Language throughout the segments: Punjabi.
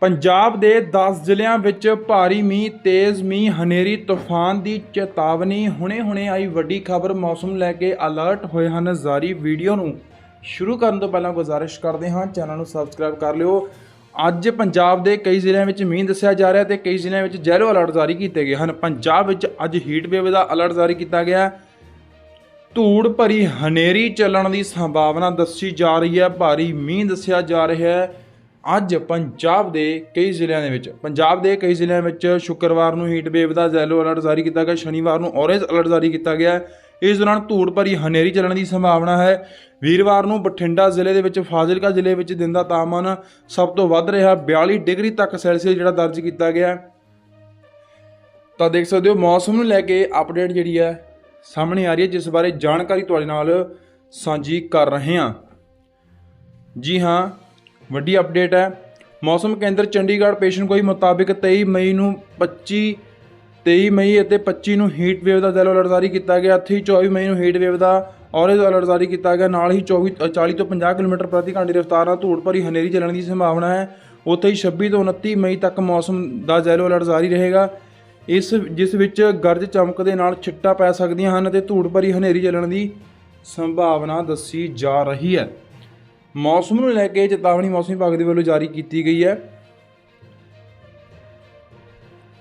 ਪੰਜਾਬ ਦੇ 10 ਜ਼ਿਲ੍ਹਿਆਂ ਵਿੱਚ ਭਾਰੀ ਮੀਂਹ, ਤੇਜ਼ ਮੀਂਹ, ਹਨੇਰੀ, ਤੂਫਾਨ ਦੀ ਚੇਤਾਵਨੀ। ਹੁਣੇ-ਹੁਣੇ ਆਈ ਵੱਡੀ ਖਬਰ, ਮੌਸਮ ਲੈ ਕੇ ਅਲਰਟ ਹੋਏ ਹਨ ਜਾਰੀ ਵੀਡੀਓ ਨੂੰ। ਸ਼ੁਰੂ ਕਰਨ ਤੋਂ ਪਹਿਲਾਂ ਗੁਜ਼ਾਰਿਸ਼ ਕਰਦੇ ਹਾਂ, ਚੈਨਲ ਨੂੰ ਸਬਸਕ੍ਰਾਈਬ ਕਰ ਲਿਓ। ਅੱਜ ਪੰਜਾਬ ਦੇ ਕਈ ਜ਼ਿਲ੍ਹਿਆਂ ਵਿੱਚ ਮੀਂਹ ਦੱਸਿਆ ਜਾ ਰਿਹਾ ਤੇ ਕਈ ਜ਼ਿਲ੍ਹਿਆਂ ਵਿੱਚ ਯੈਲੋ ਅਲਰਟ ਜਾਰੀ ਕੀਤੇ ਗਏ ਹਨ। ਪੰਜਾਬ ਵਿੱਚ ਅੱਜ ਹੀਟ ਵੇਵ ਦਾ ਅਲਰਟ ਜਾਰੀ ਕੀਤਾ ਗਿਆ। ਹੈ ਧੂੜ ਭਰੀ ਹਨੇਰੀ ਚੱਲਣ ਦੀ ਸੰਭਾਵਨਾ ਦੱਸੀ ਜਾ ਰਹੀ ਹੈ, ਭਾਰੀ ਮੀਂਹ ਦੱਸਿਆ ਜਾ ਰਿਹਾ ਹੈ। ਅੱਜ ਪੰਜਾਬ ਦੇ ਕਈ ਜ਼ਿਲ੍ਹਿਆਂ ਦੇ ਵਿੱਚ, ਪੰਜਾਬ ਦੇ ਕਈ ਜ਼ਿਲ੍ਹਿਆਂ ਵਿੱਚ ਸ਼ੁੱਕਰਵਾਰ ਨੂੰ ਹੀਟ ਵੇਵ ਦਾ ਯੈਲੋ ਅਲਰਟ ਜਾਰੀ ਕੀਤਾ ਗਿਆ, ਸ਼ਨੀਵਾਰ ਨੂੰ ਔਰੇਂਜ ਅਲਰਟ ਜਾਰੀ ਕੀਤਾ ਗਿਆ ਇਸ ਦੌਰਾਨ ਧੂੜ ਭਰੀ ਹਨੇਰੀ ਚੱਲਣ ਦੀ ਸੰਭਾਵਨਾ ਹੈ। ਵੀਰਵਾਰ ਨੂੰ ਬਠਿੰਡਾ ਜ਼ਿਲ੍ਹੇ ਦੇ ਵਿੱਚ, ਫਾਜ਼ਿਲਕਾ ਜ਼ਿਲ੍ਹੇ ਵਿੱਚ ਦਿਨ ਦਾ ਤਾਪਮਾਨ ਸਭ ਤੋਂ ਵੱਧ ਰਿਹਾ 42 ਡਿਗਰੀ ਤੱਕ ਸੈਲਸੀਅਸ ਜਿਹੜਾ ਦਰਜ ਕੀਤਾ ਗਿਆ ਤਾਂ ਦੇਖ ਸਕਦੇ ਹੋ, ਮੌਸਮ ਨੂੰ ਲੈ ਕੇ ਅਪਡੇਟ ਜਿਹੜੀ ਹੈ ਸਾਹਮਣੇ ਆ ਰਹੀ ਹੈ, ਜਿਸ ਬਾਰੇ ਜਾਣਕਾਰੀ ਤੁਹਾਡੇ ਨਾਲ ਸਾਂਝੀ ਕਰ ਰਹੇ ਹਾਂ। ਜੀ ਹਾਂ ਵੱਡੀ ਅਪਡੇਟ ਹੈ। ਮੌਸਮ ਕੇਂਦਰ ਚੰਡੀਗੜ੍ਹ ਪੇਸ਼ਨ ਕੋਈ ਮੁਤਾਬਿਕ 23 ਮਈ ਨੂੰ 25 23 ਮਈ ਅਤੇ 25 ਨੂੰ ਹੀਟ ਵੇਵ ਦਾ ਯੈਲੋ ਅਲਰਟ ਜਾਰੀ ਕੀਤਾ ਗਿਆ। ਇੱਥੇ ਹੀ 24 ਮਈ ਨੂੰ ਹੀਟ ਵੇਵ ਦਾ ਔਰੇਂਜ ਅਲਰਟ ਜਾਰੀ ਕੀਤਾ ਗਿਆ। ਨਾਲ ਹੀ 24 ਅ, 40 ਤੋਂ 50 ਕਿਲੋਮੀਟਰ ਪ੍ਰਤੀ ਘੰਟੇ ਦੀ ਰਫ਼ਤਾਰ ਨਾਲ ਧੂੜ ਭਰੀ ਹਨੇਰੀ ਚੱਲਣ ਦੀ ਸੰਭਾਵਨਾ ਹੈ। ਉੱਥੇ ਹੀ 26 ਤੋਂ 29 ਮਈ ਤੱਕ ਮੌਸਮ ਦਾ ਯੈਲੋ ਅਲਰਟ ਜਾਰੀ ਰਹੇਗਾ। ਇਸ ਜਿਸ ਵਿੱਚ ਗਰਜ ਚਮਕ ਦੇ ਨਾਲ ਛਿੱਟਾ ਪੈ ਸਕਦੀਆਂ ਹਨ ਅਤੇ ਧੂੜ ਭਰੀ ਹਨੇਰੀ ਚੱਲਣ ਦੀ ਸੰਭਾਵਨਾ ਦੱਸੀ ਜਾ ਰਹੀ ਹੈ। ਮੌਸਮ ਨੂੰ ਲੈ ਕੇ ਚੇਤਾਵਨੀ ਮੌਸਮ ਵਿਭਾਗ ਦੇ ਵੱਲੋਂ ਜਾਰੀ ਕੀਤੀ ਗਈ ਹੈ।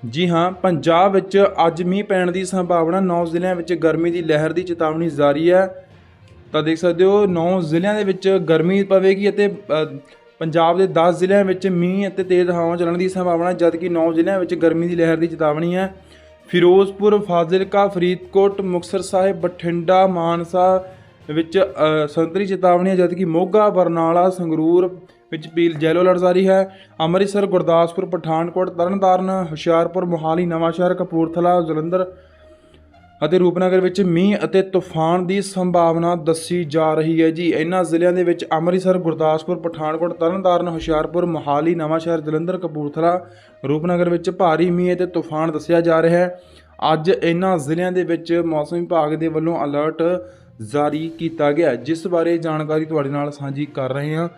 ਜੀ ਹਾਂ, ਪੰਜਾਬ ਵਿੱਚ ਅੱਜ ਮੀਂਹ ਪੈਣ ਦੀ ਸੰਭਾਵਨਾ 9 ਜ਼ਿਲ੍ਹਿਆਂ ਵਿੱਚ ਗਰਮੀ ਦੀ ਲਹਿਰ ਦੀ ਚੇਤਾਵਨੀ ਜਾਰੀ ਹੈ। ਤਾਂ ਦੇਖ ਸਕਦੇ ਹੋ 9 ਜ਼ਿਲ੍ਹਿਆਂ ਦੇ ਵਿੱਚ ਗਰਮੀ ਪਵੇਗੀ ਅਤੇ ਪੰਜਾਬ ਦੇ 10 ਜ਼ਿਲ੍ਹਿਆਂ ਵਿੱਚ ਮੀਂਹ ਅਤੇ ਤੇਜ਼ ਹਵਾਵਾਂ ਚੱਲਣ ਦੀ ਸੰਭਾਵਨਾ, ਜਦਕਿ 9 ਜ਼ਿਲ੍ਹਿਆਂ ਵਿੱਚ ਗਰਮੀ ਦੀ ਲਹਿਰ ਦੀ ਚੇਤਾਵਨੀ ਹੈ। ਫਿਰੋਜ਼ਪੁਰ, ਫਾਜ਼ਿਲਕਾ, ਫਰੀਦਕੋਟ, ਮੁਕਤਸਰ ਸਾਹਿਬ, ਬਠਿੰਡਾ, ਮਾਨਸਾ ਵਿੱਚ ਸੰਤਰੀ ਚੇਤਾਵਨੀ ਹੈ ਜਦਕਿ ਮੋਗਾ, ਬਰਨਾਲਾ, ਸੰਗਰੂਰ ਵਿੱਚ ਪੀਲ ਜੈਲੋ ਅਲਰਟ ਜਾਰੀ ਹੈ। ਅੰਮ੍ਰਿਤਸਰ, ਗੁਰਦਾਸਪੁਰ, ਪਠਾਨਕੋਟ, ਤਰਨਤਾਰਨ, ਹੁਸ਼ਿਆਰਪੁਰ, ਮੋਹਾਲੀ, ਨਵਾਂਸ਼ਹਿਰ, ਕਪੂਰਥਲਾ, ਜਲੰਧਰ ਅਤੇ ਰੂਪਨਗਰ ਵਿੱਚ ਮੀਂਹ ਅਤੇ ਤੂਫਾਨ ਦੀ ਸੰਭਾਵਨਾ ਦੱਸੀ ਜਾ ਰਹੀ ਹੈ ਜੀ। ਇਹਨਾਂ ਜ਼ਿਲ੍ਹਿਆਂ ਦੇ ਵਿੱਚ ਅੰਮ੍ਰਿਤਸਰ, ਗੁਰਦਾਸਪੁਰ, ਪਠਾਨਕੋਟ, ਤਰਨਤਾਰਨ, ਹੁਸ਼ਿਆਰਪੁਰ, ਮੋਹਾਲੀ, ਨਵਾਂਸ਼ਹਿਰ, ਜਲੰਧਰ, ਕਪੂਰਥਲਾ, ਰੂਪਨਗਰ ਵਿੱਚ ਭਾਰੀ ਮੀਂਹ ਅਤੇ ਤੂਫਾਨ ਦੱਸਿਆ ਜਾ ਰਿਹਾ ਹੈ। ਅੱਜ ਇਹਨਾਂ ਜ਼ਿਲ੍ਹਿਆਂ ਦੇ ਵਿੱਚ ਮੌਸਮ ਵਿਭਾਗ ਦੇ ਵੱਲੋਂ ਅਲਰਟ ਜਾਰੀ ਕੀਤਾ ਗਿਆ ਜਿਸ ਬਾਰੇ ਜਾਣਕਾਰੀ ਤੁਹਾਡੇ ਨਾਲ ਸਾਂਝੀ ਕਰ ਰਹੇ ਹਾਂ।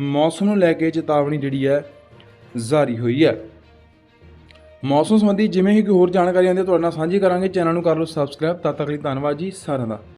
ਮੌਸਮ ਨੂੰ ਲੈ ਕੇ ਚੇਤਾਵਨੀ ਜਿਹੜੀ ਹੈ, ਜਾਰੀ ਹੋਈ ਹੈ। ਮੌਸਮ ਸੰਬੰਧੀ ਜਿਵੇਂ ਹੀ ਕੋਈ ਹੋਰ ਜਾਣਕਾਰੀ ਆਉਂਦੀ ਹੈ, ਤੁਹਾਡੇ ਨਾਲ ਸਾਂਝੀ ਕਰਾਂਗੇ। ਚੈਨਲ ਨੂੰ ਕਰ ਲਓ ਸਬਸਕ੍ਰਾਈਬ ਤਦ ਤੱਕ ਲਈ ਧੰਨਵਾਦ ਜੀ ਸਾਰਿਆਂ ਦਾ।